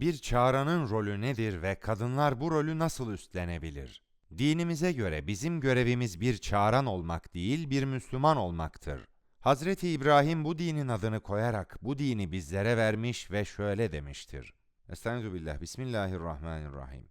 Bir çağıranın rolü nedir ve kadınlar bu rolü nasıl üstlenebilir? Dinimize göre bizim görevimiz bir çağıran olmak değil, bir Müslüman olmaktır. Hazreti İbrahim bu dinin adını koyarak bu dini bizlere vermiş ve şöyle demiştir. Estaizu billah, Bismillahirrahmanirrahim.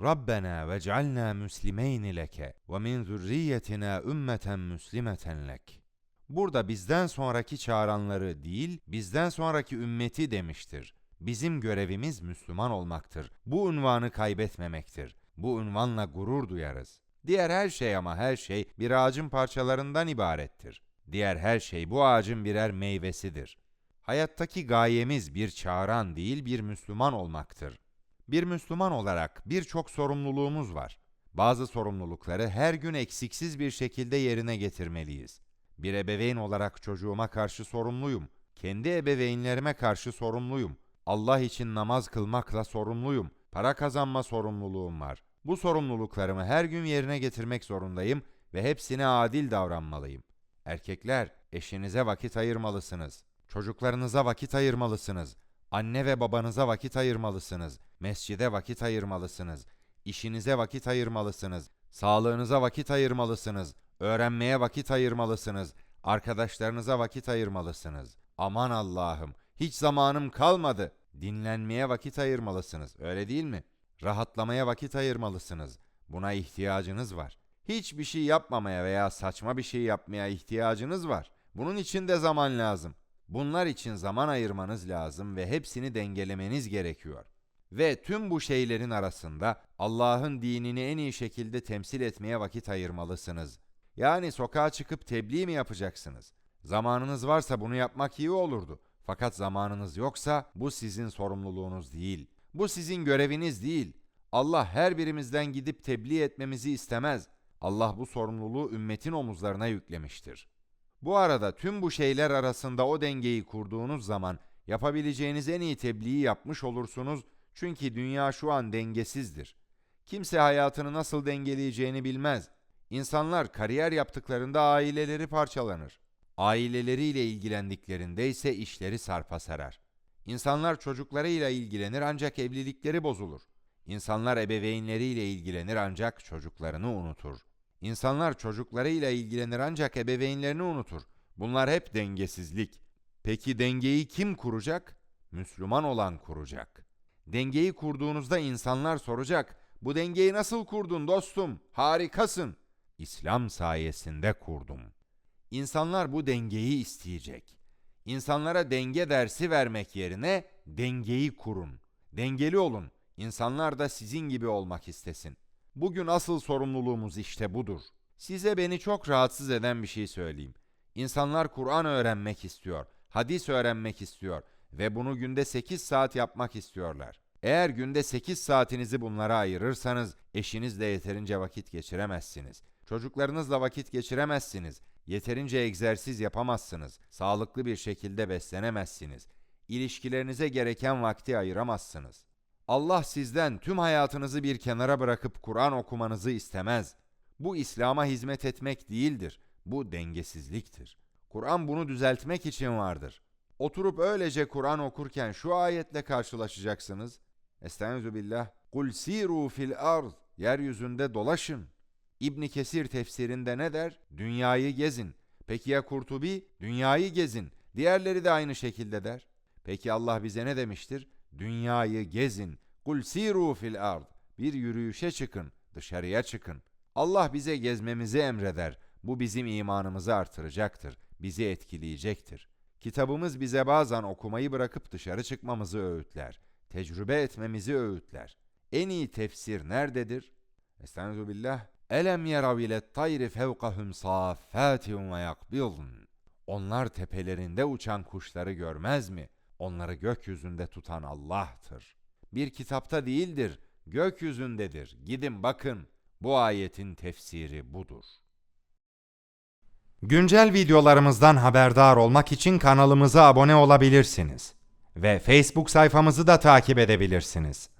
Rabbena vec'alna müslimeyni leke ve min zürriyetina ümmeten müslimeten lek. Burada bizden sonraki çağıranları değil, bizden sonraki ümmeti demiştir. Bizim görevimiz Müslüman olmaktır. Bu unvanı kaybetmemektir. Bu unvanla gurur duyarız. Diğer her şey ama her şey bir ağacın parçalarından ibarettir. Diğer her şey bu ağacın birer meyvesidir. Hayattaki gayemiz bir çağıran değil bir Müslüman olmaktır. Bir Müslüman olarak birçok sorumluluğumuz var. Bazı sorumlulukları her gün eksiksiz bir şekilde yerine getirmeliyiz. Bir ebeveyn olarak çocuğuma karşı sorumluyum. Kendi ebeveynlerime karşı sorumluyum. Allah için namaz kılmakla sorumluyum. Para kazanma sorumluluğum var. Bu sorumluluklarımı her gün yerine getirmek zorundayım ve hepsine adil davranmalıyım. Erkekler, eşinize vakit ayırmalısınız. Çocuklarınıza vakit ayırmalısınız. Anne ve babanıza vakit ayırmalısınız. Mescide vakit ayırmalısınız. İşinize vakit ayırmalısınız. Sağlığınıza vakit ayırmalısınız. Öğrenmeye vakit ayırmalısınız. Arkadaşlarınıza vakit ayırmalısınız. Aman Allah'ım, hiç zamanım kalmadı. Dinlenmeye vakit ayırmalısınız, öyle değil mi? Rahatlamaya vakit ayırmalısınız. Buna ihtiyacınız var. Hiçbir şey yapmamaya veya saçma bir şey yapmaya ihtiyacınız var. Bunun için de zaman lazım. Bunlar için zaman ayırmanız lazım ve hepsini dengelemeniz gerekiyor. Ve tüm bu şeylerin arasında Allah'ın dinini en iyi şekilde temsil etmeye vakit ayırmalısınız. Yani sokağa çıkıp tebliğ mi yapacaksınız? Zamanınız varsa bunu yapmak iyi olurdu. Fakat zamanınız yoksa bu sizin sorumluluğunuz değil. Bu sizin göreviniz değil. Allah her birimizden gidip tebliğ etmemizi istemez. Allah bu sorumluluğu ümmetin omuzlarına yüklemiştir. Bu arada tüm bu şeyler arasında o dengeyi kurduğunuz zaman yapabileceğiniz en iyi tebliği yapmış olursunuz çünkü dünya şu an dengesizdir. Kimse hayatını nasıl dengeleyeceğini bilmez. İnsanlar kariyer yaptıklarında aileleri parçalanır. Aileleriyle ilgilendiklerinde ise işleri sarpa sarar. İnsanlar çocuklarıyla ilgilenir ancak evlilikleri bozulur. İnsanlar ebeveynleriyle ilgilenir ancak çocuklarını unutur. İnsanlar çocuklarıyla ilgilenir ancak ebeveynlerini unutur. Bunlar hep dengesizlik. Peki dengeyi kim kuracak? Müslüman olan kuracak. Dengeyi kurduğunuzda insanlar soracak. Bu dengeyi nasıl kurdun dostum? Harikasın. İslam sayesinde kurdum. İnsanlar bu dengeyi isteyecek. İnsanlara denge dersi vermek yerine dengeyi kurun. Dengeli olun. İnsanlar da sizin gibi olmak istesin. Bugün asıl sorumluluğumuz işte budur. Size beni çok rahatsız eden bir şey söyleyeyim. İnsanlar Kur'an öğrenmek istiyor, hadis öğrenmek istiyor ve bunu günde 8 saat yapmak istiyorlar. Eğer günde 8 saatinizi bunlara ayırırsanız eşinizle yeterince vakit geçiremezsiniz. Çocuklarınızla vakit geçiremezsiniz. Yeterince egzersiz yapamazsınız. Sağlıklı bir şekilde beslenemezsiniz. İlişkilerinize gereken vakti ayıramazsınız. Allah sizden tüm hayatınızı bir kenara bırakıp Kur'an okumanızı istemez. Bu İslam'a hizmet etmek değildir. Bu dengesizliktir. Kur'an bunu düzeltmek için vardır. Oturup öylece Kur'an okurken şu ayetle karşılaşacaksınız. Estaizu billah. Kul siru fil ard. Yeryüzünde dolaşın. İbn Kesir tefsirinde ne der? Dünyayı gezin. Peki ya Kurtubi? Dünyayı gezin. Diğerleri de aynı şekilde der. Peki Allah bize ne demiştir? Dünyayı gezin. Kul siru fil ard. Bir yürüyüşe çıkın, dışarıya çıkın. Allah bize gezmemizi emreder. Bu bizim imanımızı artıracaktır, bizi etkileyecektir. Kitabımız bize bazen okumayı bırakıp dışarı çıkmamızı öğütler. Tecrübe etmemizi öğütler. En iyi tefsir nerededir? Estaizu. Elem yerav ile tayri fevkahum saffatin ve yakbidun. Onlar tepelerinde uçan kuşları görmez mi? Onları gökyüzünde tutan Allah'tır. Bir kitapta değildir, gökyüzündedir. Gidin bakın. Bu ayetin tefsiri budur. Güncel videolarımızdan haberdar olmak için kanalımıza abone olabilirsiniz ve Facebook sayfamızı da takip edebilirsiniz.